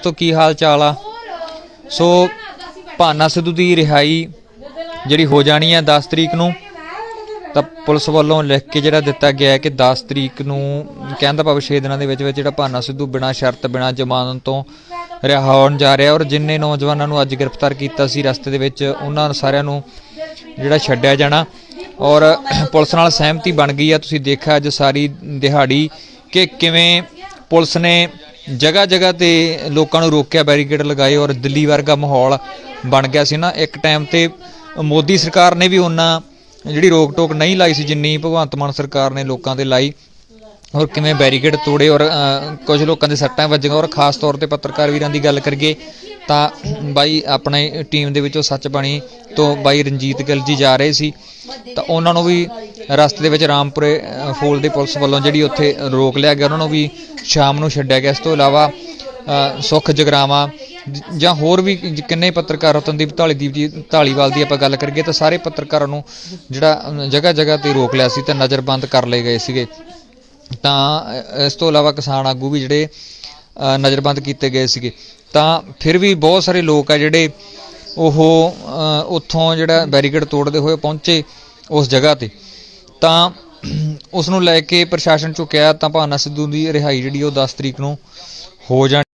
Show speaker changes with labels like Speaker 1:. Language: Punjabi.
Speaker 1: ਤੋਂ ਕੀ ਹਾਲ ਚਾਲ ਆ? ਸੋ ਭਾਨਾ ਸਿੱਧੂ ਦੀ ਰਿਹਾਈ ਜਿਹੜੀ ਹੋ ਜਾਣੀ ਹੈ 10 ਤਰੀਕ ਨੂੰ, ਤਾਂ ਪੁਲਿਸ ਵੱਲੋਂ ਲਿਖ ਕੇ ਜਿਹੜਾ ਦਿੱਤਾ ਗਿਆ ਹੈ ਕਿ 10 ਤਰੀਕ ਨੂੰ ਕਹਿੰਦਾ ਭਾਵੇਂ 6 ਦਿਨਾਂ ਦੇ ਵਿੱਚ ਵਿੱਚ ਜਿਹੜਾ ਭਾਨਾ ਸਿੱਧੂ ਬਿਨਾਂ ਸ਼ਰਤ, ਬਿਨਾਂ ਜ਼ਮਾਨਤ ਤੋਂ ਰਿਹਾ ਹੋਣ ਜਾ ਰਿਹਾ ਔਰ ਜਿੰਨੇ ਨੌਜਵਾਨਾਂ ਨੂੰ ਅੱਜ ਗ੍ਰਿਫਤਾਰ ਕੀਤਾ ਸੀ ਰਸਤੇ ਦੇ ਵਿੱਚ, ਉਹਨਾਂ ਸਾਰਿਆਂ ਨੂੰ ਜਿਹੜਾ ਛੱਡਿਆ ਜਾਣਾ। ਔਰ ਪੁਲਿਸ ਨਾਲ ਸਹਿਮਤੀ ਬਣ ਗਈ ਆ, ਤੁਸੀਂ ਦੇਖਿਆ ਅੱਜ ਸਾਰੀ ਦਿਹਾੜੀ ਕਿ ਕਿਵੇਂ ਪੁਲਿਸ ਨੇ ਜਗ੍ਹਾ ਜਗ੍ਹਾ ਤੇ ਲੋਕਾਂ ਨੂੰ ਰੋਕਿਆ ਬੈਰੀਕੇਡ ਲਗਾਏ ਔਰ ਦਿੱਲੀ ਵਰਗਾ ਮਾਹੌਲ ਬਣ ਗਿਆ ਸੀ ਨਾ। ਇੱਕ ਟਾਈਮ ਤੇ ਮੋਦੀ ਸਰਕਾਰ ਨੇ ਵੀ ਉਹਨਾਂ ਜਿਹੜੀ ਰੋਕ ਟੋਕ ਨਹੀਂ ਲਾਈ ਸੀ, ਜਿੰਨੀ ਭਗਵੰਤ ਮਾਨ ਸਰਕਾਰ ਨੇ ਲੋਕਾਂ ਤੇ ਲਾਈ ਔਰ ਕਿਵੇਂ ਬੈਰੀਕੇਡ ਤੋੜੇ ਔਰ ਕੁਝ ਲੋਕਾਂ ਦੇ ਸੱਟਾਂ ਵੱਜੀਆਂ ਔਰ ਖਾਸ ਤੌਰ ਤੇ ਪੱਤਰਕਾਰ ਵੀਰਾਂ ਦੀ ਗੱਲ ਕਰੀਏ ਤਾਂ ਬਾਈ ਆਪਣੇ ਟੀਮ ਦੇ ਵਿੱਚੋਂ ਸੱਚ ਬਣੀ ਤੋਂ ਬਾਈ ਰਣਜੀਤ ਗਿੱਲ ਜੀ ਜਾ ਰਹੇ ਸੀ। ਤਾਂ ਉਹਨਾਂ ਨੂੰ ਵੀ ਰਸਤੇ ਦੇ ਵਿੱਚ ਰਾਮਪੁਰੇ ਅ, ਫੂਲ ਦੀ ਪੁਲਿਸ ਵੱਲੋਂ ਜਿਹੜੀ ਉੱਥੇ ਰੋਕ ਲਿਆ ਗਿਆ ਉਹਨਾਂ ਨੂੰ ਵੀ ਸ਼ਾਮ ਨੂੰ ਛੱਡਿਆ ਗਿਆ। ਇਸ ਤੋਂ ਇਲਾਵਾ ਅ, ਸੁਖ ਜਗਰਾਵਾ ਜਾਂ ਹੋਰ ਵੀ ਕਿੰਨੇ ਪੱਤਰਕਾਰ ਰਤਨਦੀਪ ਢਾਲੀਦੀਪ ਜੀ ਢਾਲੀਵਾਲ ਦੀ ਆਪਾਂ ਗੱਲ ਕਰੀਏ ਤਾਂ ਸਾਰੇ ਪੱਤਰਕਾਰਾਂ ਨੂੰ ਜਿਹੜਾ ਜਗ੍ਹਾ ਜਗ੍ਹਾ ਤੇ ਰੋਕ ਲਿਆ ਸੀ ਤੇ ਨਜ਼ਰਬੰਦ ਕਰ ਲਏ ਗਏ ਸੀਗੇ। ਤਾਂ ਇਸ ਤੋਂ ਇਲਾਵਾ ਕਿਸਾਨ ਆਗੂ ਵੀ ਜਿਹੜੇ ਨਜ਼ਰਬੰਦ ਕੀਤੇ ਗਏ ਸੀਗੇ। ਤਾਂ ਫਿਰ ਵੀ ਬਹੁਤ ਸਾਰੇ ਲੋਕ ਆ ਜਿਹੜੇ ਉਹ ਉੱਥੋਂ ਜਿਹੜਾ ਬੈਰੀਕੇਡ ਤੋੜਦੇ ਹੋਏ ਪਹੁੰਚੇ ਉਸ ਜਗ੍ਹਾ ਤੇ। ਤਾਂ ਉਸ ਨੂੰ ਲੈ ਕੇ ਪ੍ਰਸ਼ਾਸਨ ਚੁੱਕਿਆ ਤਾਂ ਭਾਨਾ ਸਿੱਧੂ ਦੀ ਰਿਹਾਈ ਜਿਹੜੀ ਉਹ 10 ਤਰੀਕ ਨੂੰ ਹੋ ਜਾਣੀ।